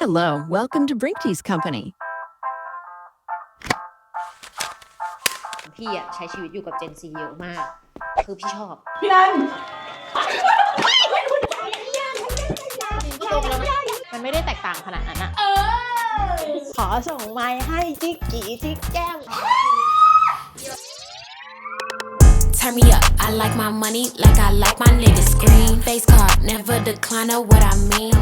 Hello, welcome to Brinktease Company. พี่อะใช้ชีวิตอยู่กับเจนซีเยอะมาก คือพี่ชอบ พี่นันมันไม่ได้แตกต่างขนาดนั้นอะขอส่งไม้ให้จิกกี้จิกแก้ม Turn me up. I like my money like I like my niggas green. Face card, never decline know what I mean.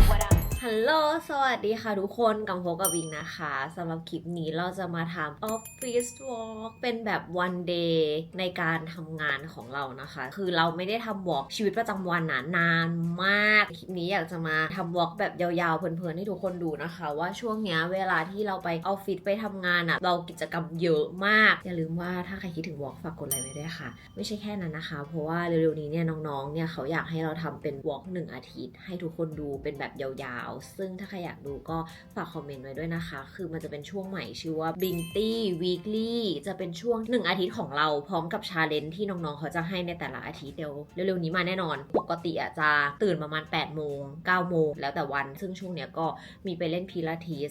ฮัลโหล สวัสดีค่ะทุกคนกับพบกับวิงนะคะสำหรับคลิปนี้เราจะมาทำ Office Walk เป็นแบบ one day ในการทำงานของเรานะคะ คือเราไม่ได้ทำ walk ชีวิตประจำวันนะนานมากคลิปนี้อยากจะมาทำ walk แบบยาวๆ เพลินๆ ให้ทุกคนดูนะคะ ว่าช่วงเนี้ยเวลาที่เราไปออฟฟิศไปทำงานอะเรากิจกรรมเยอะมาก อย่าลืมว่าถ้าใครคิดถึง walk ฝากกดไลค์ไว้ด้วยค่ะ ไม่ใช่แค่นั้นนะคะ เพราะว่าเร็วๆนี้เนี่ยน้องๆ เนี่ยเขาอยากให้เราทำเป็น walk หนึ่งอาทิตย์ ให้ทุกคนดูเป็นแบบยาวๆ ซึ่งถ้าใครอยากดูก็ฝากคอมเมนต์ไว้ด้วยนะคะ คือมันจะเป็นช่วงใหม่ชื่อว่า Binty Weekly จะเป็นช่วง 1 อาทิตย์ของเราพร้อมกับชาเลนจ์ที่น้องๆ เขาจะให้ในแต่ละอาทิตย์เดี๋ยวเร็วๆนี้มาแน่นอน ปกติอะจะตื่นประมาณ8โมง9โมงแล้วแต่วัน ซึ่งช่วงเนี้ยก็มีไปเล่นพิลาทิส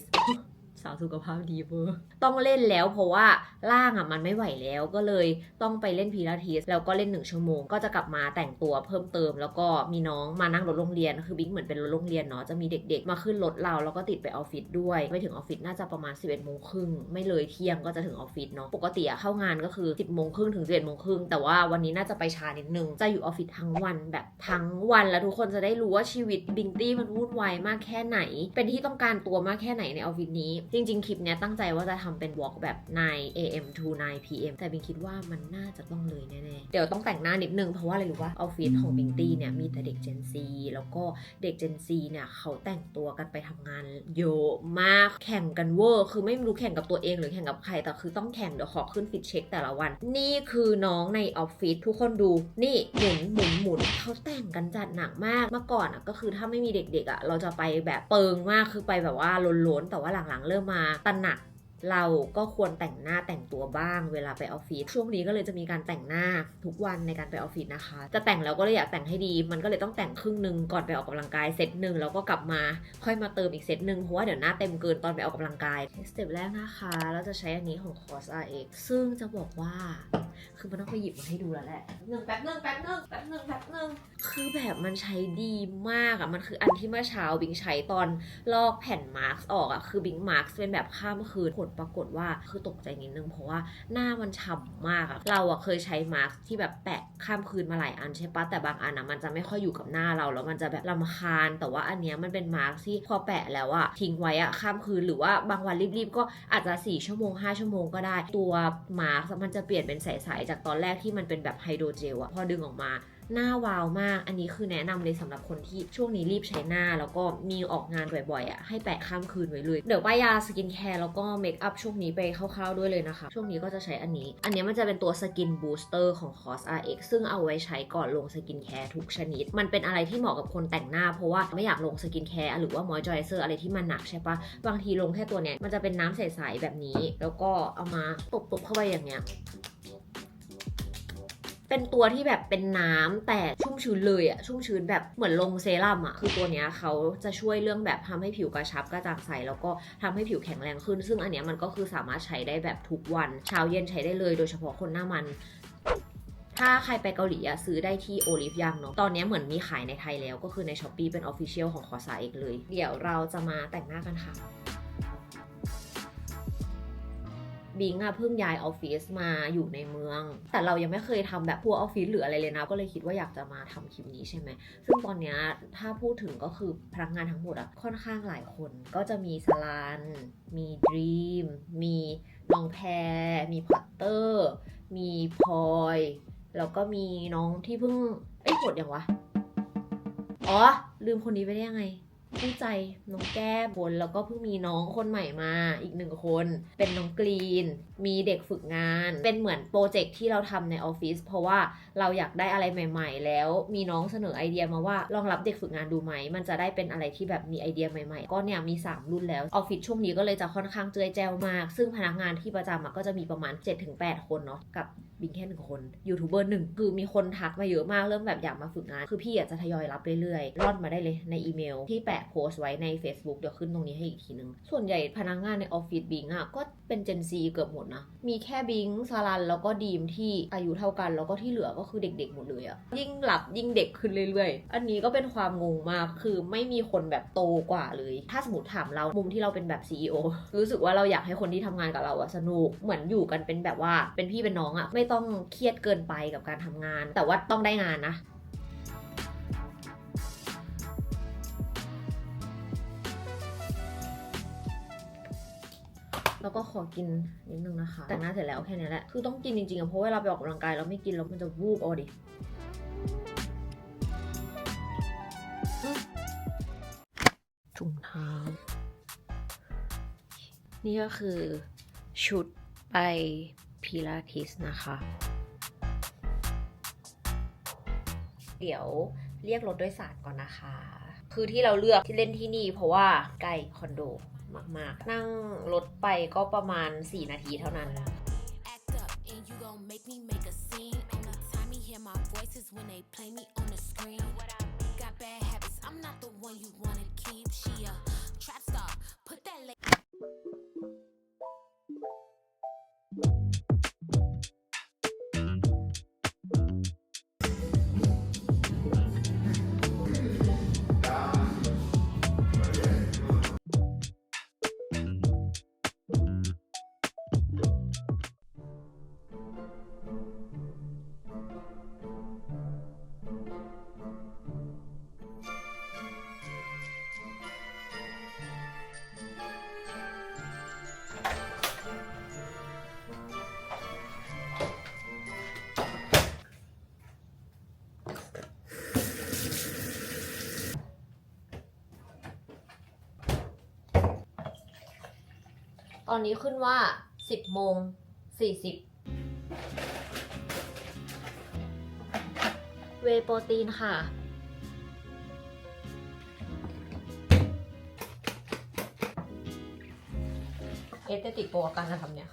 สาวสุขภาพดีเวอร์ต้องเล่นแล้วเพราะว่าร่างอะมันไม่ไหวแล้วก็เลยต้องไปเล่นพิลาทิสแล้วก็เล่นหนึ่งชั่วโมง ก็จะกลับมาแต่งตัวเพิ่มเติม แล้วก็มีน้องมานั่งรถโรงเรียนคือบิ๊กเหมือนเป็นรถโรงเรียนเนาะจะมีเด็กๆ มาขึ้นรถเราแล้วก็ติดไปออฟฟิศด้วยไปถึงออฟฟิศน่าจะประมาณ 11โมงครึ่งไม่เลยเที่ยงก็จะถึงออฟฟิศเนาะปกติอะเข้างานก็คือ 10โมงครึ่งถึง11โมงครึ่งแต่ว่าวันนี้น่าจะไปช้านิดนึงจะอยู่ออฟฟิศทั้งวันแบบทั้งวันแล้วทุกคนจะได้รู้ว่าชีวิตบิงตี้มันวุ่นวายมากแค่ไหน เป็นที่ต้องการตัวมากแค่ไหนในออฟฟิศนี้ จจริง ๆ คลิปเนี้ยตั้งใจว่าจะทำเป็นวอล์กแบบ9 am to 9 pm แต่บิงคิดว่ามันน่าจะต้องเลยแน่ๆ เดี๋ยวต้องแต่งหน้านิดนึง เพราะว่าอะไรรู้ว่าออฟฟิศของบิงตี้เนี่ยมีแต่เด็ก Gen Z แล้วก็เด็ก Gen Z เนี่ยเขาแต่งตัวกันไปทำงานเยอะมากแข่งกันเวอร์ คือไม่รู้แข่งกับตัวเองหรือแข่งกับใคร แต่คือต้องแข่งเดี๋ยวขอขึ้นฟิตเช็คแต่ละวัน นี่คือน้องในออฟฟิศทุกคนดูนี่หมุนหมุนหมุนเขาแต่งกันจัดหนักมากเมื่อก่อนอะก็คือถ้าไม่มีเด็กๆอะเราจะไปแบบเปิงมากคือไปแบบว่าล้นๆแต่ว่าหลังๆเริ่มมาตระหนัก เราก็ควรแต่งหน้าแต่งตัวบ้างเวลาไปออฟฟิศช่วงนี้ก็เลยจะมีการแต่งหน้าทุกวันในการไปออฟฟิศนะคะจะแต่งแล้วก็เลยอยากแต่งให้ดี มันก็เลยต้องแต่งครึ่งหนึ่งก่อนไปออกกำลังกายเซตหนึ่งแล้วก็กลับมาค่อยมาเติมอีกเซตหนึ่งเพราะว่าเดี๋ยวหน้าเต็มเกินตอนไปออกกำลังกายสเต็ปแรกนะคะเราจะใช้อันนี้ของ Cos RX ซึ่งจะบอกว่า คือมันต้องไปหยิบมาให้ดูแล้วแหละหนึ่งแป๊บหนึ่งแป๊บหนึ่งแป๊บหนึ่งแป๊บหนึ่งคือแบบมันใช้ดีมากอะมันคืออันที่เมื่อเช้าบิงใช้ตอนลอกแผ่นมาร์กออกอะคือบิงมาร์กเป็นแบบข้ามคืนผลปรากฏว่าคือตกใจนิดนึง เพราะว่าหน้ามันฉ่ำมากอะเราอะเคยใช้มาร์กที่แบบแปะข้ามคืนมาหลายอันใช่ปะแต่บางอันอะมันจะไม่ค่อยอยู่กับหน้าเราแล้วมันจะแบบลำคาญ แต่ว่าอันเนี้ยมันเป็นมาร์กที่พอแปะแล้วอะทิ้งไว้อะข้ามคืนหรือว่าบางวันรีบๆก็อาจจะ 4 ชั่วโมง 5 ชั่วโมงก็ได้ ตัวมาร์กมันจะเปลี่ยนเป็นใสๆจากตอนแรกที่มันเป็นแบบไฮโดรเจลอะพอดึงออกมา หน้าวาวมาก อันนี้คือแนะนำเลยสำหรับคนที่ช่วงนี้รีบใช้หน้า แล้วก็มีออกงานบ่อยๆอะให้แปะข้ามคืนไว้เลย เดี๋ยวป้ายยาสกินแคร์แล้วก็เมคอัพช่วงนี้ไปคร่าวๆด้วยเลยนะคะ ช่วงนี้ก็จะใช้อันนี้ อันนี้มันจะเป็นตัวสกินบูสเตอร์ของ Cos RX ซึ่งเอาไว้ใช้ก่อนลงสกินแคร์ทุกชนิด มันเป็นอะไรที่เหมาะกับคนแต่งหน้า เพราะว่าไม่อยากลงสกินแคร์หรือว่ามอยเจอไรเซอร์อะไรที่มันหนักใช่ปะบางทีลงแค่ตัวเนี้ยมันจะเป็นน้ำใสๆแบบนี้ แล้วก็เอามาตบๆเข้าไปอย่างเงี้ย เป็นตัวที่แบบเป็นน้ำแต่ชุ่มชื้นเลยอะชุ่มชื้นแบบเหมือนลงเซรั่มอะคือตัวเนี้ยเขาจะช่วยเรื่องแบบทำให้ผิวกระชับกระจ่างใสแล้วก็ทำให้ผิวแข็งแรงขึ้น ซึ่งอันเนี้ยมันก็คือสามารถใช้ได้แบบทุกวันเช้าเย็นใช้ได้เลย โดยเฉพาะคนหน้ามันถ้าใครไปเกาหลีอะซื้อได้ที่โอลิฟยังเนาะ ตอนนี้เหมือนมีขายในไทยแล้วก็คือในช้อปปีเป็นออฟฟิเชียลของคอสาเอกเลย เดี๋ยวเราจะมาแต่งหน้ากันค่ะ บิงอะเพิ่งย้ายออฟฟิศมาอยู่ในเมือง แต่เรายังไม่เคยทำแบบพัวออฟฟิศหรืออะไรเลยนะ ก็เลยคิดว่าอยากจะมาทำคลิปนี้ใช่ไหม ซึ่งตอนนี้ถ้าพูดถึงก็คือพนักงานทั้งหมดอะค่อนข้างหลายคน ก็จะมีสลาน มีดรีม มีน้องแพร มีพอตเตอร์ มีพลอย แล้วก็มีน้องที่เพิ่ง เอ้ยหมดยังวะ อ๋อ ลืมคนนี้ไปได้ยังไง ผู้ใจน้องแก้มบนแล้วก็เพิ่งมีน้องคนใหม่มาอีกหนึ่งคน เป็นน้องกรีนมีเด็กฝึกงาน เป็นเหมือนโปรเจกต์ที่เราทำในออฟฟิศเพราะว่าเราอยากได้อะไรใหม่ ๆ แล้วมีน้องเสนอไอเดียมาว่าลองรับเด็กฝึกงานดูไหม มันจะได้เป็นอะไรที่แบบมีไอเดียใหม่ ๆ ก็เนี่ยมี 3 รุ่นแล้วออฟฟิศช่วงนี้ก็เลยจะค่อนข้างเจือยแจวมาก ซึ่งพนักงานที่ประจำก็จะมีประมาณ 7-8 คนเนาะกับบิงแค่หนึ่งคนยูทูบเบอร์หนึ่งคือมีคนทักมาเยอะมากเริ่มแบบอยากมาฝึกงาน คือพี่อาจจะทยอยรับเรื่อยๆรอนมาได้เลยในอีเมล ที่แปะโพสต์ไว้ใน Facebook เดี๋ยวขึ้นตรงนี้ให้อีกทีนึงส่วนใหญ่พนักงานในออฟฟิศบิงอะก็เป็นเจนซีเกือบหมดนะ มีแค่บิงซารันแล้วก็ดีมที่อายุเท่ากัน แล้วก็ที่เหลือก็คือเด็กๆหมดเลยอะยิ่งหลับยิ่งเด็กขึ้นเรื่อยๆ อันนี้ก็เป็นความงงมากคือไม่มีคนแบบโตกว่าเลย ถ้าสมมติถามเรามุมที่เราเป็นแบบ CEO รู้สึกว่าเราอยากให้คนที่ทำงานกับเราอะสนุกเหมือนอยู่กันเป็นแบบว่าเป็นพี่เป็นน้องอะไม่ต้องเครียดเกินไปกับการทำงาน แต่ว่าต้องได้งานนะ แล้วก็ขอกินนิดนึงนะคะ แต่งหน้าเสร็จแล้วแค่นี้แหละ คือต้องกินจริงๆอะเพราะเวลาไปออกกำลังกายแล้วไม่กินแล้วมันจะวูบเอาดิอืมถุงเท้า นี่ก็คือชุดไปพิลาทิสนะคะ เดี๋ยวเรียกรถโดยสารก่อนนะคะ คือที่เราเลือกที่เล่นที่นี่เพราะว่าใกล้คอนโด มาก ๆ นั่งรถไปก็ประมาณ 4 นาทีเท่านั้น Act up and you gon' make me make a scene. Only time you hear my voice is when they play me on the screen. Got bad habits, I'm not the อนนี้ขึ้นว่า 10โมง40 เวโปรตีนค่ะ เอสเตติกโปรการจะทำเนี่ย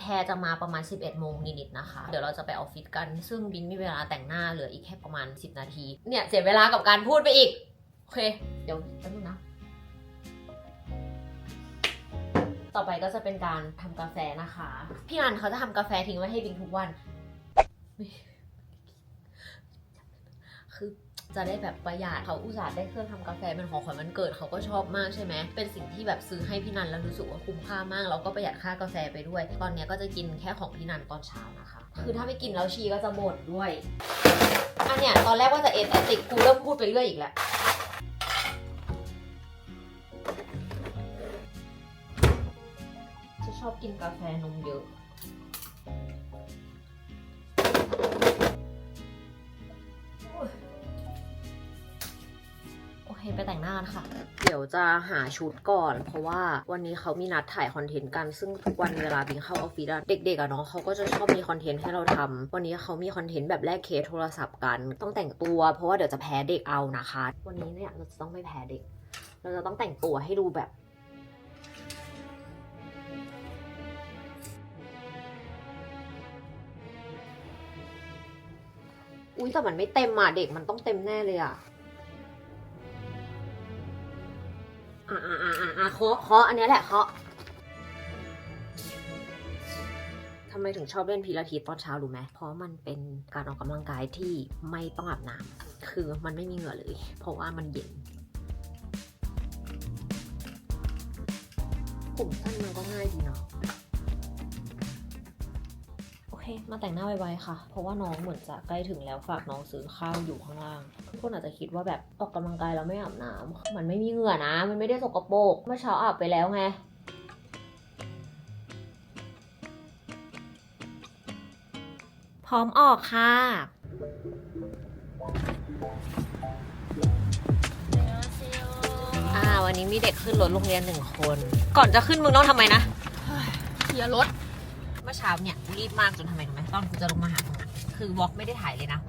แพรจะมาประมาณ 11 โมงนิดๆนะคะ เดี๋ยวเราจะไปออฟฟิศกัน ซึ่งบินมีเวลาแต่งหน้าเหลืออีกแค่ประมาณ 10 นาที เนี่ยเสียเวลากับการพูดไปอีก โอเค เดี๋ยว ต่อไปก็จะเป็นการทำกาแฟนะคะ พี่นันเขาจะทำกาแฟทิ้งไว้ให้บิงทุกวัน คือจะได้แบบประหยัดเขาอุตส่าห์ได้เครื่องทำกาแฟเป็นของขวัญวันเกิดเขาก็ชอบมากใช่ไหมเป็นสิ่งที่แบบซื้อให้พี่นันแล้วรู้สึกว่าคุ้มค่ามากแล้วก็ประหยัดค่ากาแฟไปด้วย ตอนเนี้ยก็จะกินแค่ของพี่นันตอนเช้านะคะ คือถ้าไม่กินแล้วชีก็จะบ่นด้วย อันเนี้ยตอนแรกว่าจะเอสติกกูเริ่มพูดไปเรื่อยอีกแล้ว อบกินกาแฟนมเยอะ โอเคไปแต่งหน้ากันค่ะ เดี๋ยวจะหาชุดก่อน เพราะว่าวันนี้เขามีนัดถ่ายคอนเทนต์กัน ซึ่งทุกวันเวลาบิงเข้าออฟฟิศอะเด็กๆอะเนาะเขาก็จะชอบมีคอนเทนต์ให้เราทำวันนี้เขามีคอนเทนต์แบบแลกเคสโทรศัพท์กัน ต้องแต่งตัวเพราะว่าเดี๋ยวจะแพ้เด็กเอานะคะ วันนี้เนี่ยเราจะต้องไม่แพ้เด็ก เราจะต้องแต่งตัวให้ดูแบบ อุ้ยแต่มันไม่เต็มอะเด็กมันต้องเต็มแน่เลยอะอ่าอ่าอ่าอ่าเคาะเคาะอันนี้แหละเคาะทำไมถึงชอบเล่นพิลาทิสตอนเช้ารู้ไหมเพราะมันเป็นการออกกำลังกายที่ไม่ต้องอาบน้ำคือมันไม่มีเหงื่อเลย เพราะว่ามันเย็นผมสั้นมันก็ง่ายดีเนาะ เคมาแต่งหน้าไวๆค่ะ เพราะว่าน้องเหมือนจะใกล้ถึงแล้วฝากน้องซื้อข้าวอยู่ข้างล่างทุกคนอาจจะคิดว่าแบบออกกำลังกายแล้วไม่อาบน้ำมันไม่มีเหงื่อนะ มันไม่ได้สกปรกเมื่อเช้าอาบไปแล้วไงพร้อมออกค่ะวันนี้มีเด็กขึ้นรถโรงเรียนหนึ่งคน ก่อนจะขึ้นมึงต้องทำไมนะ เคลียร์รถ มื่อเช้าเนี่ยรีบมากจนทำไมรู้ไหมตอนกูจะลงมาหามึงอะคือวอล์กไม่ได้ถ่ายเลยนะ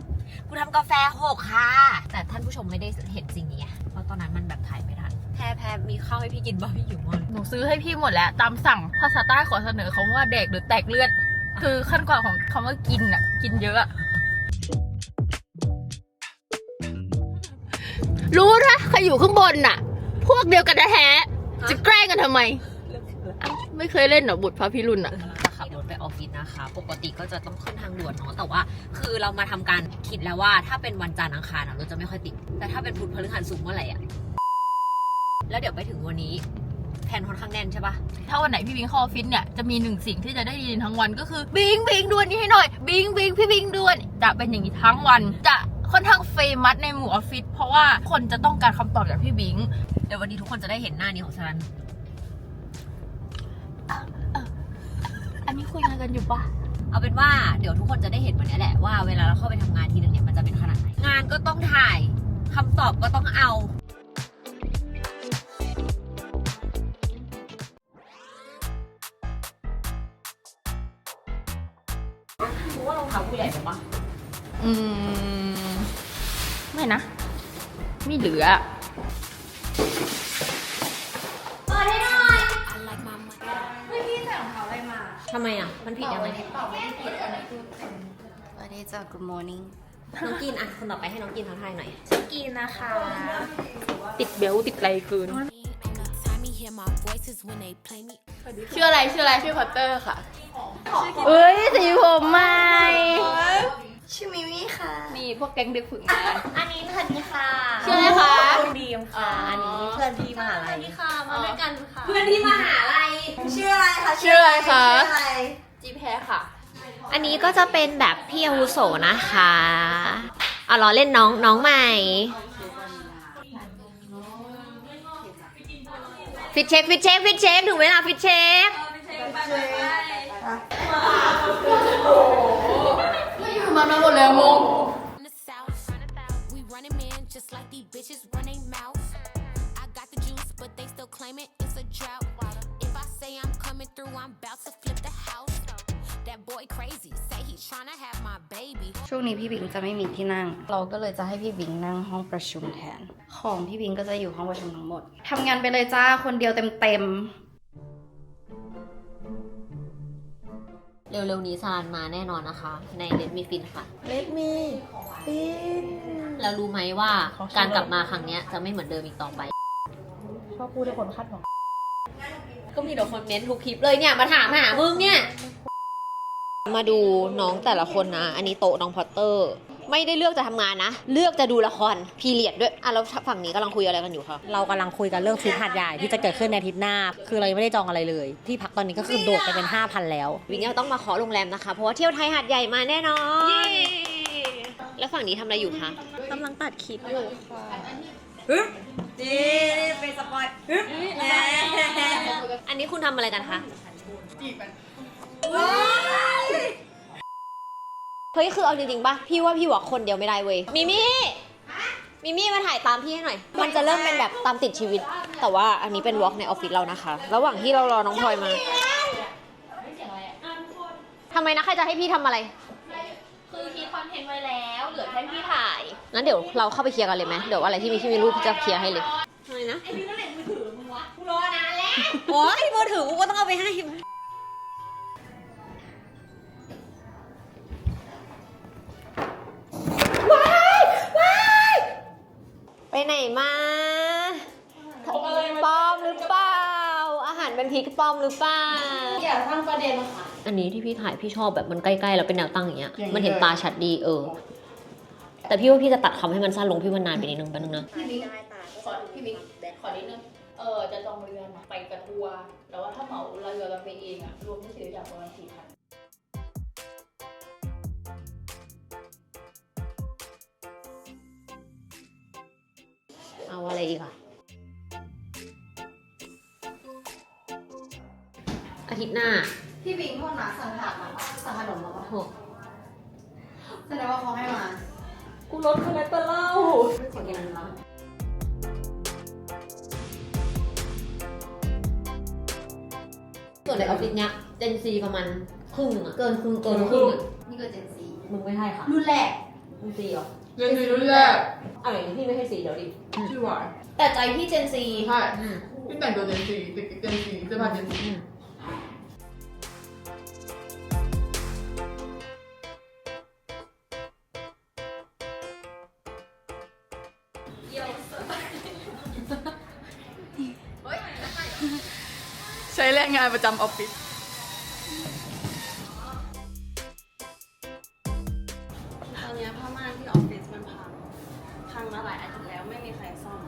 กูทำกาแฟหกค่ะ แต่ท่านผู้ชมไม่ได้เห็นสิ่งนี้ไงเพราะตอนนั้นมันแบบถ่ายไม่ทันแพรแพรมีข้าวให้พี่กินบ้างพี่หิวมากหนูซื้อให้พี่หมดแล้วตามสั่งภาษาใต้ขอเสนอคำว่าแดกหรือแตกเลือด คือขั้นกว่าของคำว่ากินอะกินเยอะอะรู้นะใครอยู่ข้างบนน่ะ พวกเดียวกันแท้ๆจะแกล้งกันทำไมอ้าวไม่เคยเล่นเหรอบุตรพระพิรุณอะ จะต้องขึ้นทางด่วนเนาะแต่ว่า คือเรามาทำการคิดแล้วว่าถ้าเป็นวันจันทร์อังคารอะรถจะไม่ค่อยติด แต่ถ้าเป็นพุธพฤหัสสูงเมื่อไหร่อะแล้วเดี๋ยวไปถึงวันนี้แผนค่อนข้างแน่นใช่ปะถ้าวันไหนพี่บิงเข้าออฟฟิศเนี่ย จะมีหนึ่งสิ่งที่จะได้ยินทั้งวันก็คือ บิงบิงด่วนนี้ให้หน่อย บิงบิงพี่บิงด่วน จะเป็นอย่างนี้ทั้งวัน จะค่อนข้างเฟมัสในหมู่ออฟฟิศเพราะว่าคนจะต้องการคำตอบจากพี่บิง เดี๋ยววันนี้ทุกคนจะได้เห็นหน้านี้ของฉันอันนี้คุยงานกันอยู่ปะ เอาเป็นว่าเดี๋ยวทุกคนจะได้เห็นวันนี้แหละว่าเวลาเราเข้าไปทำงานทีหนึ่งเนี่ยมันจะเป็นขนาดไหนงานก็ต้องถ่ายคำตอบก็ต้องเอารู้ว่ารองเท้าผู้ใหญ่ปะอืม ไม่นะ ไม่เหลือำไมอะ มันผิดยังไงวันนี้จะ Good morning น้องกินอะคนต่อไปให้น้องกินทักทายหน่อยกินนะคะ ติดเบลต์ติดอะไรคืน On the time you hear my voices when they play me. ชื่ออะไรชื่ออะไรชื่อพอตเตอร์ค่ะเอ้ยสีผมใหม่ ชื่อมิมี่ค่ะ นี่พวกแก๊งเด็กฝึกงาน อันนี้เพื่อนนี่ค่ะชื่ออะไรคะคุณดีมค่ะ อันนี้เพื่อนที่มหาลัยค่ะ มาด้วยกันค่ะ เพื่อนที่มหาลัย ชื่ออะไรคะชื่ออะไรคะ ชื่ออะไรจีแพ้ค่ะ อันนี้ก็จะเป็นแบบพี่อาวุโสนะคะอะรอเล่นน้องน้องใหม่ ฟิตเช็คฟิตเช็คฟิตเช็คถึงเวลาฟิตเช็คมามาหมดแล้วมง In the south, we running man just like these bitches run they mouth. I got the juice, but they still claim it, it's a drought. If I say I'm coming through, I'm about to flip the house. That boy crazy, say he tryna have my baby. ช่วงนี้พี่บิงจะไม่มีที่นั่ง เราก็เลยจะให้พี่บิงนั่งห้องประชุมแทน ของพี่บิงก็จะอยู่ห้องประชุมทั้งหมด ทำงานไปเลยจ้า คนเดียวเต็มเร็วๆนี้ซานมาแน่นอนนะคะ ในเลดมีฟินค่ะๆ Let me ฟินแล้วรู้ไหมว่าการกลับมาครั้งเนี้ยจะไม่เหมือนเดิมอีกต่อไป ชอบพูดให้คนคาดหวัง ก็มีแต่คนเน้นทุกคลิปเลยเนี่ย มาถามหามึงเนี่ย มาดูน้องแต่ละคนนะ อันนี้โต๊ะน้องพอตเตอร์ ไม่ได้เลือกจะทำงานนะ เลือกจะดูละครพีเรียดด้วย อะแล้วฝั่งนี้กำลังคุยอะไรกันอยู่คะเรากำลังคุยกันเรื่องทริปหาดใหญ่ที่จะเกิดขึ้นในอาทิตย์หน้า คือเรายังไม่ได้จองอะไรเลย ที่พักตอนนี้ก็คือโดดไปเป็น 5,000 แล้ว วิงยังต้องมาขอโรงแรมนะคะ เพราะว่าเที่ยวไทยหาดใหญ่มาแน่นอน แล้วฝั่งนี้ทำอะไรอยู่คะ กำลังตัดคลิปอยู่ค่ะ อันนี้คุณทำอะไรกันคะเฮ้ยคือเอาจริงๆป่ะพี่ว่าพี่หวักคนเดียวไม่ได้เว้ยมิมี่มิมี่มาถ่ายตามพี่ให้หน่อย มันจะเริ่มเป็นแบบตามติดชีวิต แต่ว่าอันนี้เป็นวอล์กในออฟฟิศเรานะคะ ระหว่างที่เรารอน้องพลอยมาทำไมนะใครจะให้พี่ทำอะไร คือคิดคอนเทนต์ไว้แล้ว เหลือแค่พี่ถ่ายงั้นเดี๋ยวเราเข้าไปเคลียร์กันเลยไหมเดี๋ยวอะไรที่มีที่มีรูปพี่จะเคลียร์ให้เลยอะไรนะไอพี่ก็เล่นมือถือมึงวะกูรอนานแล้วโอ้ยมือถือกูก็ต้องเอาไปให้ไปไหนมา ปลอมหรือเปล่าอาหาร เป็นพริกปลอมหรือเปล่าอย่าตั้งประเด็นค่ะ อันนี้ที่พี่ถ่ายพี่ชอบแบบมันใกล้ๆแล้วเป็นแนวตั้งอย่างเงี้ยมันเห็นตาชัดดีเออ แต่พี่ว่าพี่จะตัดคำให้มันสั้นลงพี่ว่านานไปนิดนึงแป๊บนึงนะ พี่บิ๊กขอพี่บิ๊กขอนิดนึง เออจะจองเรือนะไปกับทัวร์แต่ว่าถ้าเหมาเรือเราไปเองอะรวมที่เสียจากประมาณสี่พัน หน้าพี่บิงโทษนะสั่งผักมาปะสั่งขนมมาปะโหแสดงว่าเขาให้มา กูลดคอเลสเตอรอลขอกินอันนี้ส่วนในออฟฟิศเนี้ยเจนซีประมาณครึ่งหนึงอะเกินครึ่งเกินครึ่งอะนี่ก็เจนซีมึงไม่ให้ค่ะรุ่นแรกมึงซีเหรอเรียนสีรุ่นแรกเอาอย่างนี้พี่ไม่ให้สีเดี๋ยวดิชื่อวายแต่ใจพี่เจนซีใช่พี่แต่งตัวเจนซีเด็กเจนซีเสื้อผ้าเจนซี ช้แรงงานประจำออฟฟิศตอนนี้ผ้าม่านที่ออฟฟิศมันพัง พังมาหลายอาทิตย์แล้วไม่มีใครซ่อม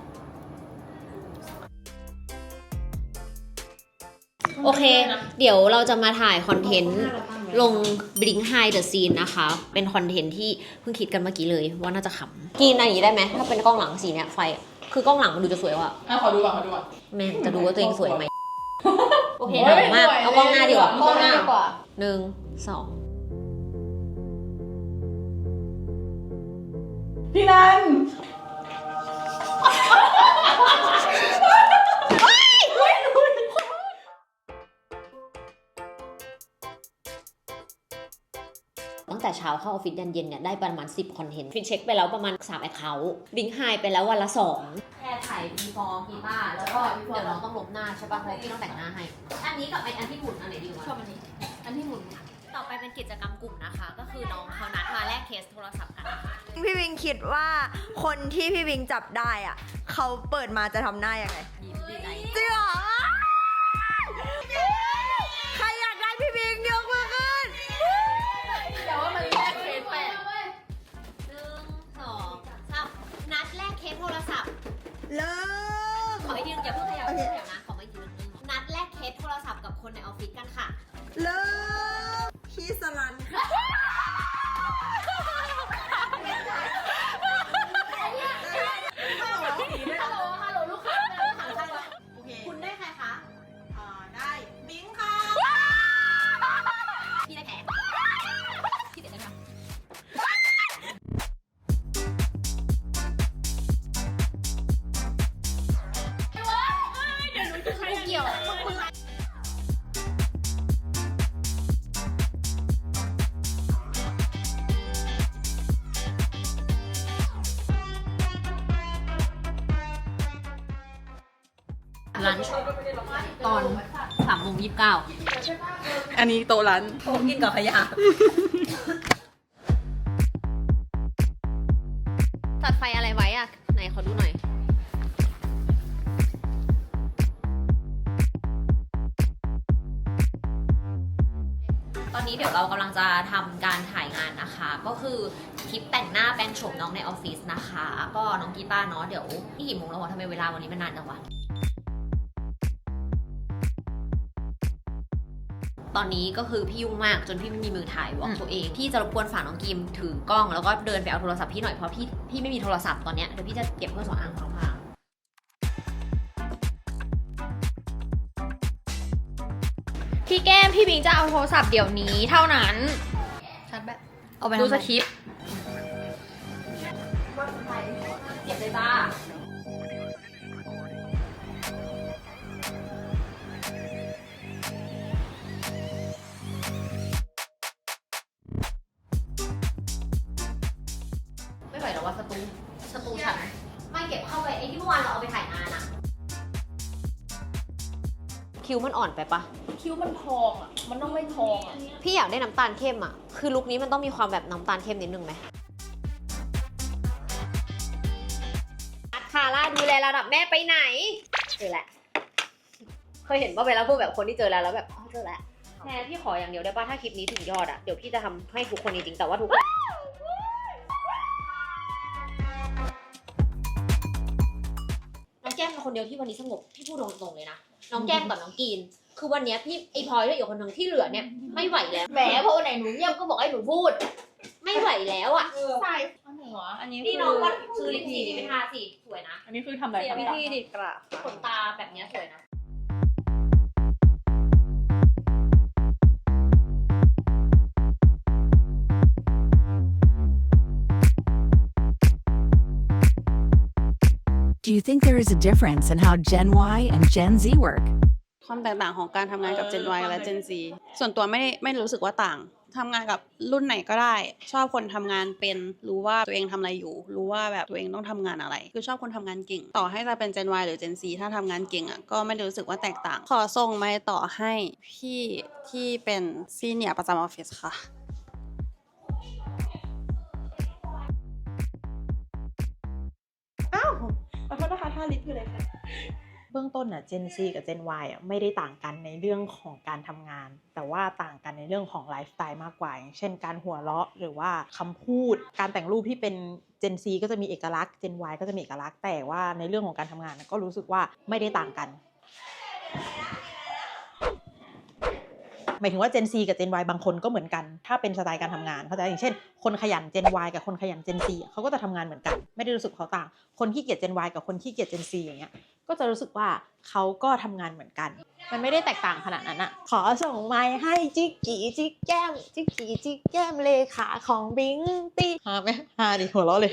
โอเค เดี๋ยวเราจะมาถ่ายคอนเทนต์ลง Blink High the Scene นะคะ เป็นคอนเทนต์ที่เพิ่งคิดกันเมื่อกี้เลยว่าน่าจะขำกินอะไรอย่างนี้ได้ไหม ถ้าเป็นกล้องหลังสีเนี้ยไฟอะคือกล้องหลังมันดูจะสวยว่ะอะขอดูก่อนขอดูก่อน แม่งจะดูว่าตัวเองสวยไหม โอเคหนามาก เอากล้องหน้าดีกว่ากล้องหน้าดีกว่าหนึ่งสองพี่นัน แต่เช้าเข้าออฟฟิศยันเย็นเนี่ยได้ประมาณ 10 คอนเทนต์ ฟินเช็คไปแล้วประมาณ3แอคเคาท์บิงไฮไปแล้ววันละ2แค่ถ่ายบีฟอร์กีตาร์แล้วก็เดี๋ยวเราต้องลบหน้าใช่ป่ะเพราะพี่ต้องแต่งหน้าให้ อันนี้กับไออันที่หมุนอันไหนดีกว่าชอบอันนี้ อันที่หมุนต่อไปเป็นกิจกรรมกลุ่มนะคะ ก็คือน้องเขานัดมาแลกเคสโทรศัพท์กันนะคะพี่วิงคิดว่าคนที่พี่วิงจับได้อะเขาเปิดมาจะทำหน้ายังไงจริงเหรอ นัดแลกเคสโทรศัพท์เลิกขออีกทีนึงอย่าเพิ่งขยับโอเคเดี๋ยวนะขออีกทีนึงนัดแลกเคสโทรศัพท์กับคนในออฟฟิศกันค่ะ เลิกพี่สลันคุณ ตอนสามโมงยี่สิบเก้าอันนี้โตะร้านกินกับขยะตัดไฟอะไรไว้อะไหนขอดูหน่อยตอนนี้เดี๋ยวเรากำลังจะทำการถ่ายงานนะคะ ก็คือคลิปแต่งหน้าแปลงโฉมน้องในออฟฟิศนะคะ ก็น้องกีตาร์เนาะเดี๋ยวนี่กี่โมงแล้ววะทำไมเวลาวันนี้มันนานจังวะ ตอนนี้ก็คือพี่ยุ่งมากจนพี่ไม่มีมือถ่ายวอล์กตัวเองพี่จะรบกวนฝากน้องกิมถือกล้องแล้วก็เดินไปเอาโทรศัพท์พี่หน่อยเพราะพี่พี่ไม่มีโทรศัพท์ตอนเนี้ยเดี๋ยวพี่จะเก็บเครื่องสำอางของพางพี่แก้มพี่บิงจะเอาโทรศัพท์เดี๋ยวนี้เท่านั้นชัดแบบเอาไปดูทำสไมคริปต์ คิ้วมันทองอะ มันต้องไม่ทองอะ พี่อยากได้น้ำตาลเข้มอะ คือลุคนี้มันต้องมีความแบบน้ำตาลเข้มนิดนึงไหมอัดคาร่าดูแลระดับแม่ไปไหน เจอแล้วเคยเห็นว่าเวลาพูดแบบคนที่เจอแล้วแล้วแบบอ๋อเจอแล้วแม่พี่ขออย่างเดียวได้ป่ะถ้าคลิปนี้ถึงยอดอะ เดี๋ยวพี่จะทำให้ทุกคนจริงๆแต่ว่าทุกคน น้องแก้มเป็นคนเดียวที่วันนี้สงบ พี่พูดตรงๆเลยนะ น้องแก้มกับน้องกีน คือวันเนี้ยพี่ไอพลอยด้วยอยู่คนหนึ่งที่เหลือเนี่ยไม่ไหวแล้ว แหมพอวันไหนหนูเงียบก็บอกให้หนูพูด ไม่ไหวแล้วอะใช่อันไหนวะอันนี้นี่น้องก็ซื้อลิปสติกนี้ไปทาสิสวยนะอันนี้คือทำอะไรเสียคะวิธีดิกระขนตาแบบเนี้ยสวยนะ Do you think there is a difference in how Gen Y and Gen Z work? ความแตกต่างของการทำงานกับ Gen Y และ Gen Z ส่วนตัวไม่ไม่รู้สึกว่าต่างทำงานกับรุ่นไหนก็ได้ ชอบคนทำงานเป็นรู้ว่าตัวเองทำอะไรอยู่ รู้ว่าแบบตัวเองต้องทำงานอะไร คือชอบคนทำงานเก่ง ต่อให้จะเป็น Gen Y หรือ Gen Z ถ้าทำงานเก่งอะก็ไม่ได้รู้สึกว่าแตกต่าง ขอส่งไม้ต่อให้พี่ที่เป็นซีเนียร์ประจำออฟฟิศค่ะอ้าวขอโทษนะคะท่าลิฟต์อยู่เลยค่ะ เบื้องต้นอะ Gen Z กับ Gen Y อะไม่ได้ต่างกันในเรื่องของการทำงาน แต่ว่าต่างกันในเรื่องของไลฟ์สไตล์มากกว่าอย่างเช่นการหัวเราะหรือว่าคำพูด การแต่งรูปที่เป็น Gen Z ก็จะมีเอกลักษณ์ Gen Y ก็จะมีเอกลักษณ์แต่ว่าในเรื่องของการทำงานก็รู้สึกว่าไม่ได้ต่างกัน หมายถึงว่า Gen Z กับ Gen Y บางคนก็เหมือนกัน ถ้าเป็นสไตล์การทำงานเขาใจอย่างเช่น คนขยัน Gen Y กับคนขยัน Gen Z อะเขาก็จะทำงานเหมือนกัน ไม่ได้รู้สึกเขาต่าง คนขี้เกียจ Gen Y กับคนขี้เกียจ Gen Z อย่างเงี้ยก็จะรู้สึกว่าเขาก็ทำงานเหมือนกัน มันไม่ได้แตกต่างขนาดนั้นอะขอส่งไม้ให้จิกกี้จิกแก้มจิกกี้จิกแก้มเลขาของบิงตี้ฮาไหมฮาดิหัวเราะเลย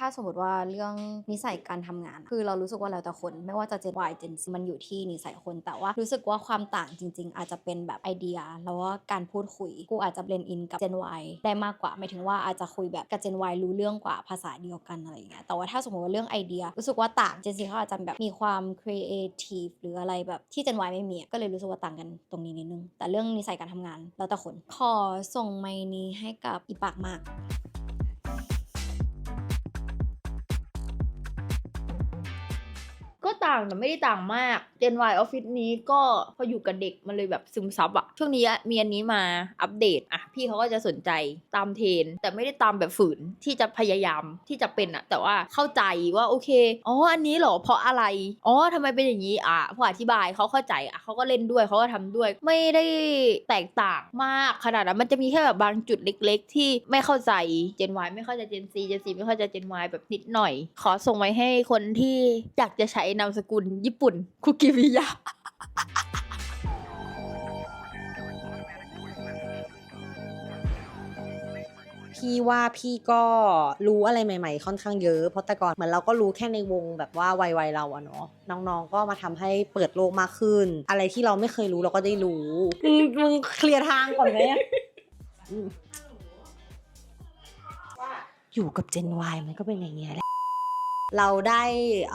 ถ้าสมมติว่าเรื่องนิสัยการทำงาน คือเรารู้สึกว่าแล้วแต่คน ไม่ว่าจะ Gen Y Gen Z มันอยู่ที่นิสัยคนแต่ว่ารู้สึกว่าความต่างจริง ๆ อาจจะเป็นแบบไอเดีย แล้วว่าการพูดคุยกูอาจจะเบลนอินกับ Gen Y ได้มากกว่าหมายถึงว่าอาจจะคุยแบบกับ Gen Y รู้เรื่องกว่าภาษาเดียวกันอะไรอย่างเงี้ยแต่ว่าถ้าสมมติว่าเรื่องไอเดีย รู้สึกว่าต่าง Gen Z เขาอาจจะแบบมีความ creative หรืออะไรแบบที่ Gen Y ไม่มีก็เลยรู้สึกว่าต่างกันตรงนี้นิดนึง แต่เรื่องนิสัยการทำงานแล้วแต่คนขอส่งไมนี้ให้กับอีปากมาก ก็ต่างแต่ไม่ได้ต่างมาก Gen Y Office นี้ก็พออยู่กับเด็กมันเลยแบบซึมซับอะช่วงนี้มีอันนี้มาอัปเดตอะพี่เขาก็จะสนใจตามเทรนแต่ไม่ได้ตามแบบฝืนที่จะพยายามที่จะเป็นอะแต่ว่าเข้าใจว่าโอเคอ๋ออันนี้เหรอเพราะอะไรอ๋อทำไมเป็นอย่างนี้อะพออธิบายเขาเข้าใจอะเขาก็เล่นด้วยเขาก็ทำด้วย ไม่ได้แตกต่างมากขนาดนั้นมันจะมีแค่แบบบางจุดเล็ก ๆ ที่ไม่เข้าใจ Gen Y ไม่เข้าใจ Gen Z Gen Z ไม่เข้าใจ Gen Y แบบนิดหน่อย ขอส่งไว้ให้คนที่อยากจะใช้นามสกุลญี่ปุ่น คุกิมิยะ พี่ว่าพี่ก็รู้อะไรใหม่ๆ ค่อนข้างเยอะ เพราะแต่ก่อนเหมือนเราก็รู้แค่ในวงแบบว่าวัยๆเราอะเนาะน้องๆ ก็มาทำให้เปิดโลกมากขึ้น อะไรที่เราไม่เคยรู้เราก็ได้รู้มึงมึงเคลียร์ทางก่อนไหมอะอืมอยู่กับ Gen Y มันก็เป็นอย่างเงี้ยแหละ เราได้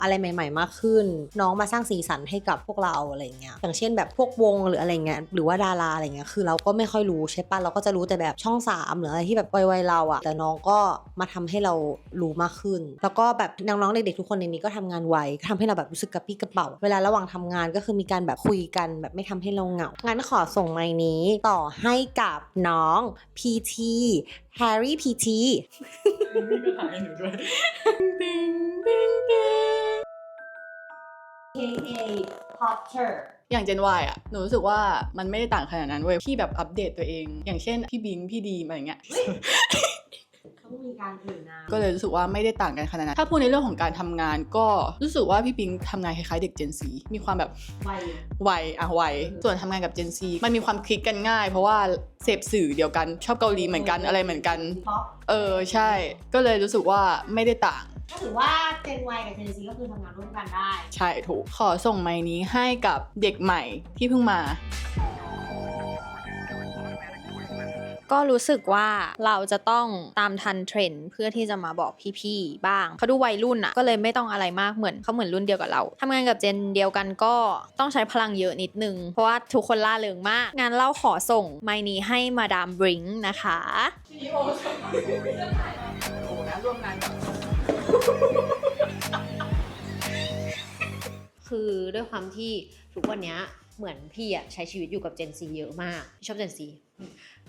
อะไรใหม่ ๆ มากขึ้น น้องมาสร้างสีสันให้กับพวกเราอะไรเงี้ยอย่างเช่นแบบพวกวงหรืออะไรเงี้ยหรือว่าดาราอะไรเงี้ยคือเราก็ไม่ค่อยรู้ใช่ปะเราก็จะรู้แต่แบบช่องสามหรืออะไรที่แบบวัยๆเราอะแต่น้องก็มาทำให้เรารู้มากขึ้น แล้วก็แบบน้องๆเด็กๆทุกคนในนี้ก็ทำงานไวก็ทำให้เราแบบรู้สึกกระปี้กระเป๋า เวลาระหว่างทำงานก็คือมีการแบบคุยกันแบบไม่ทำให้เราเหงางั้นขอส่งไมค์นี้ต่อให้กับน้อง PT Harry PT นี่ก็ถ่ายให้หนูด้วย KA Potter อย่าง Gen Y อะหนูรู้สึกว่ามันไม่ได้ต่างขนาดนั้นเว้ย พี่แบบอัปเดตตัวเอง อย่างเช่น พี่บิง พี่ดีมอะไรอย่างเงี้ย เขามีการอื่นนะก็เลยรู้สึกว่าไม่ได้ต่างกันขนาดนั้นถ้าพูดในเรื่องของการทำงานก็รู้สึกว่าพี่ปิงทำงานคล้ายๆเด็ก Gen Z มีความแบบ ไวไวอะไวส่วนทำงานกับ Gen Z มันมีความคลิกกันง่าย เพราะว่าเสพสื่อเดียวกันชอบเกาหลีเหมือนกันอะไรเหมือนกันป๊อปเออใช่ ก็เลยรู้สึกว่าไม่ได้ต่าง ก็ถือว่า Gen Y กับ Gen Z ก็คือทำงานร่วมกันได้ ใช่ถูก ขอส่งไมค์นี้ให้กับเด็กใหม่ที่เพิ่งมา ก็รู้สึกว่าเราจะต้องตามทันเทรนด์เพื่อที่จะมาบอกพี่ๆบ้างเขาดูวัยรุ่นอะก็เลยไม่ต้องอะไรมากเหมือนเขาเหมือนรุ่นเดียวกับเราทำงานกับเจนเดียวกันก็ต้องใช้พลังเยอะนิดนึง เพราะว่าทุกคนล่าเริงมาก งานเล่าขอส่งไมนี้ให้มาดามบริงค์นะคะคือด้วยความที่ทุกวันนี้เหมือนพี่อะใช้ชีวิตอยู่กับ Gen Z เยอะมากชอบ Gen Z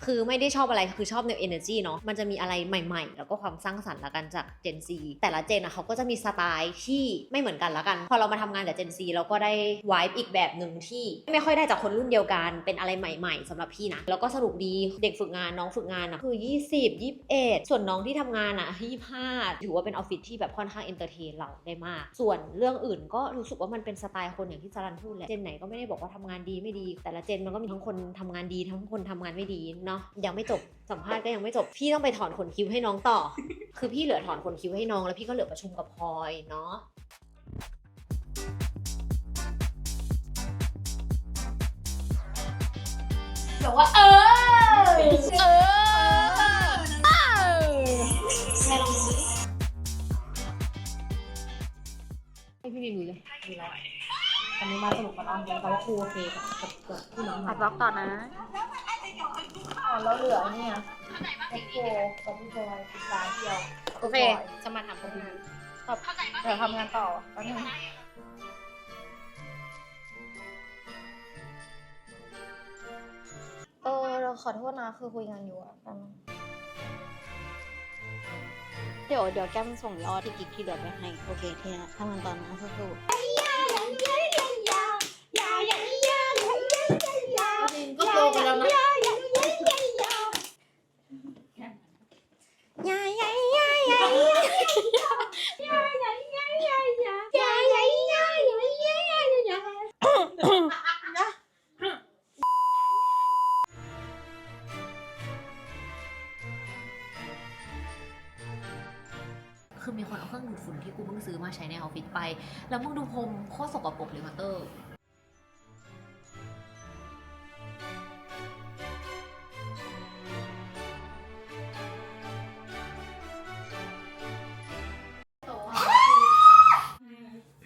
คือไม่ได้ชอบอะไรคือชอบแนว energy เนาะมันจะมีอะไรใหม่ๆ แล้วก็ความสร้างสรรค์ละกันจาก Gen Z แต่ละเจนอะเขาก็จะมีสไตล์ที่ไม่เหมือนกันละกัน พอเรามาทำงานกับ Gen Z เราก็ได้ vibe อีกแบบหนึ่งที่ ไม่ค่อยได้จากคนรุ่นเดียวกันเป็นอะไรใหม่ ๆสำหรับพี่นะแล้วก็สนุกดีเด็กฝึกงานน้องฝึกงานอะคือ 20 21 ส่วนน้องที่ทำงานอะ25ถือว่าเป็นออฟฟิศที่แบบค่อนข้างเอนเตอร์เทนเราได้มาก ส่วนเรื่องอื่นก็รู้สึกว่ามันเป็นสไตล์คนอย่างที่จารันพูดแหละเจนไหนก็ไม่ได้บอกว่าทำงานดีไม่ดี แต่ละเจนมันก็มีทั้งคนทำงานดีทั้งคนทำงานไม่ดีเนาะยังไม่จบสัมภาษณ์ก็ยังไม่จบพี่ต้องไปถอนขนคิ้วให้น้องต่อ คือพี่เหลือถอนขนคิ้วให้น้อง แล้วพี่ก็เหลือประชุมกับพลอยเนาะแบบว่าเออเออใช่ลองดูให้พี่นิดูเลยดูแล้วตอนนี้มาสนุกมาลองกันแต่ว่าครูโอเคกับกับที่น้องมาบล็อกต่อนะ อ๋อแล้วเหลือเนี่ยโอโกกับพี่จอยตาเดียวโอเค จะมาถามคนนี้เดี๋ยวทำงานต่อแป๊บนึงเออเราขอโทษนะคือคุยงานอยู่อะแป๊บนึงเดี๋ยวเดี๋ยวแก้มส่งยอดที่กิ๊กที่เหลือไปให้ โอเคเทียทำงานต่อนะสัก ใช้ในออฟฟิศไป แล้วมึงดูพรมโคตรสกปรกเลยมาเตอร์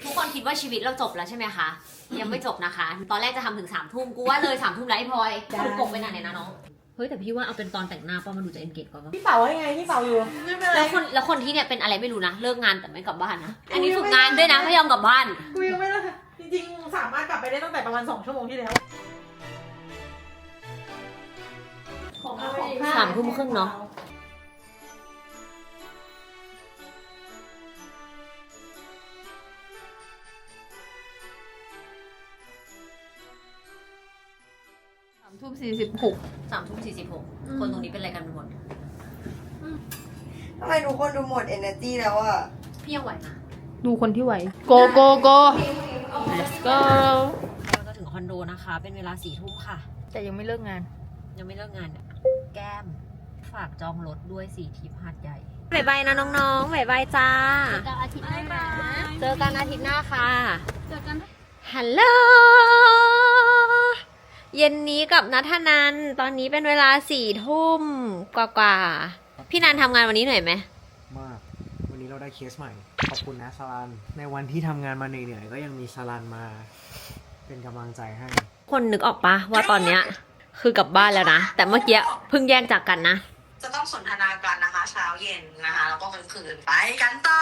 ทุกคนคิดว่าชีวิตเราจบแล้วใช่ไหมคะ ยังไม่จบนะคะ ตอนแรกจะทำถึงสามทุ่มกูว่าเลยสามทุ่มแล้วไอ้พลอยคุณกบไปไหนเนี่ยนะน้องเฮ้ยแต่พี่ว่าเอาเป็นตอนแต่งหน้าป้ามันดูจะเอนเกจกว่าปะพี่เป๋าว่ายังไงพี่เป๋าอยู่แล้วคนแล้วคนที่เนี่ยเป็นอะไรไม่รู้นะเลิกงานแต่ไม่กลับบ้านนะอันนี้ฝึกงานด้วยนะไม่ยอมกลับบ้านกูยังไม่ได้จริงๆสามารถกลับไปได้ตั้งแต่ประมาณสองชั่วโมงที่แล้วสามทุ่มครึ่งเนาะ ทุ่มสี่สิบหกสามทุ่มสี่สิบหกคนตรงนี้เป็นอะไรกันไปหมดทำไมทุกคนดูหมด energy แล้วอะพี่ยังไหวนะดูคนที่ไหวโกโกโก let's go เราจะถึงคอนโดนะคะ เป็นเวลาสี่ทุ่มค่ะ แต่ยังไม่เลิกงาน ยังไม่เลิกงานเนี่ยแก้ม ฝากจองรถด้วยสี่ทิพย์หาดใหญ่บายบายนะน้องๆบายบายจ้า เจอกันอาทิตย์หน้านะเจอกันอาทิตย์หน้าค่ะ เจอกัน ฮัลโหล เย็นนี้กับนัทนัน ตอนนี้เป็นเวลาสี่ทุ่มกว่าๆ พี่นันทำงานวันนี้เหนื่อยไหม มาก วันนี้เราได้เคสใหม่ ขอบคุณนะสลัน ในวันที่ทำงานมาเหนื่อยๆก็ยังมีสลันมา เป็นกำลังใจให้ คนนึกออกปะว่าตอนเนี้ย คือกลับบ้านแล้วนะ แต่เมื่อกี้เพิ่งแยกจากกันนะ จะต้องสนทนากันนะคะ เช้าเย็นนะคะ แล้วก็กลางคืนไปกันต่อ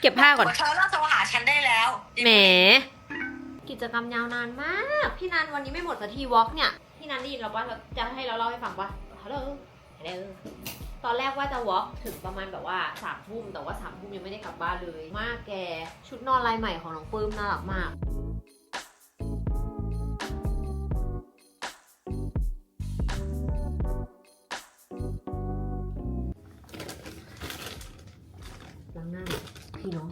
เก็บผ้าก่อนเธอเลิกโทรหาฉันได้แล้ว แหม กิจกรรมยาวนานมาก พี่นันวันนี้ไม่หมดสักทีวอล์กเนี่ย พี่นันได้ยินเราปะเราจะให้เราเล่าให้ฟังปะฮัลโหลฮัลโหลตอนแรกว่าจะวอล์กถึงประมาณแบบว่าสามทุ่มแต่ว่าสามทุ่มยังไม่ได้กลับบ้านเลย มากแก ชุดนอนลายใหม่ของน้องปื้มน่ารักมากล้างหน้าพี่น้อง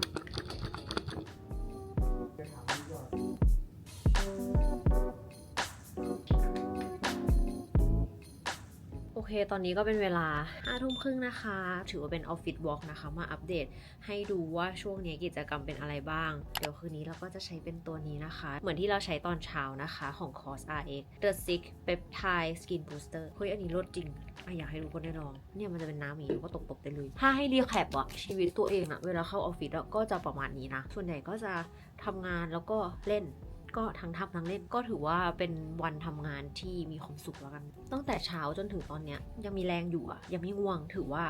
โอเค ตอนนี้ก็เป็นเวลาห้าทุ่มครึ่งนะคะ ถือว่าเป็นออฟฟิศวอล์กนะคะ มาอัปเดตให้ดูว่าช่วงนี้กิจกรรมเป็นอะไรบ้าง เดี๋ยวคืนนี้เราก็จะใช้เป็นตัวนี้นะคะ เหมือนที่เราใช้ตอนเช้านะคะของ Cos RX The Six Peptide Skin Booster เฮ้ย อันนี้ลดจริงอะอยากให้ทุกคนได้ลอง เนี่ยมันจะเป็นน้ำอย่างนี้แล้วก็ตบๆได้เลย ถ้าให้รีแคปอะชีวิตตัวเองอะเวลาเข้าออฟฟิศก็จะประมาณนี้นะ ส่วนใหญ่ก็จะทำงานแล้วก็เล่น ก็ทั้งทำทั้งเล่นก็ถือว่าเป็นวันทำงานที่มีความสุขแล้วกัน ตั้งแต่เช้าจนถึงตอนเนี้ยยังมีแรงอยู่อะยังไม่ง่วงถือว่า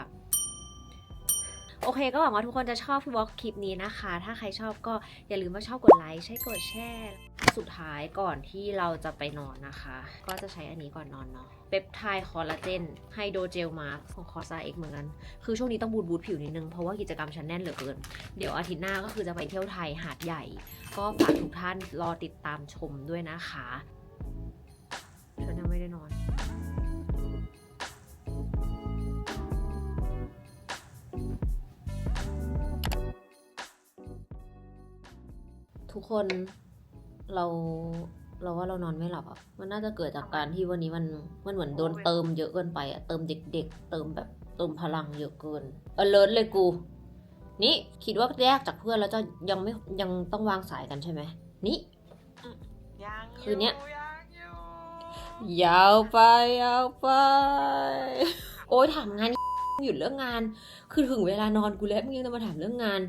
โอเคก็หวังว่าทุกคนจะชอบวอล์กคลิปนี้นะคะ ถ้าใครชอบก็อย่าลืมว่าชอบกดไลค์ใช้กดแชร์สุดท้ายก่อนที่เราจะไปนอนนะคะ ก็จะใช้อันนี้ก่อนนอนเนาะเปปไทด์คอลลาเจนไฮโดรเจลมาร์ของคอสาเอ็กเหมือนกัน คือช่วงนี้ต้องบูดบูดผิวนิดนึง เพราะว่ากิจกรรมฉันแน่นเหลือเกิน เดี๋ยวอาทิตย์หน้าก็คือจะไปเที่ยวไทยหาดใหญ่ ก็ฝากทุกท่านรอติดตามชมด้วยนะคะ ฉันยังไม่ได้นอน ทุกคนเราเราว่าเรานอนไม่หลับอะ มันน่าจะเกิดจากการที่วันนี้มันมันเหมือนโดนเติมเยอะเกินไปอะ เติมเด็ก ๆ เติมแบบเติมพลังเยอะเกิน เออเลิศเลยกู นี่คิดว่าแยกจากเพื่อนแล้วจะยังไม่ยังต้องวางสายกันใช่ไหม นี่ยังคืนเนี้ยยังอยู่ยาวไปยาวไป โอ้ยถามงานหยุดเรื่องงาน คือถึงเวลานอนกูแล้วมึงยังจะมาถามเรื่องงาน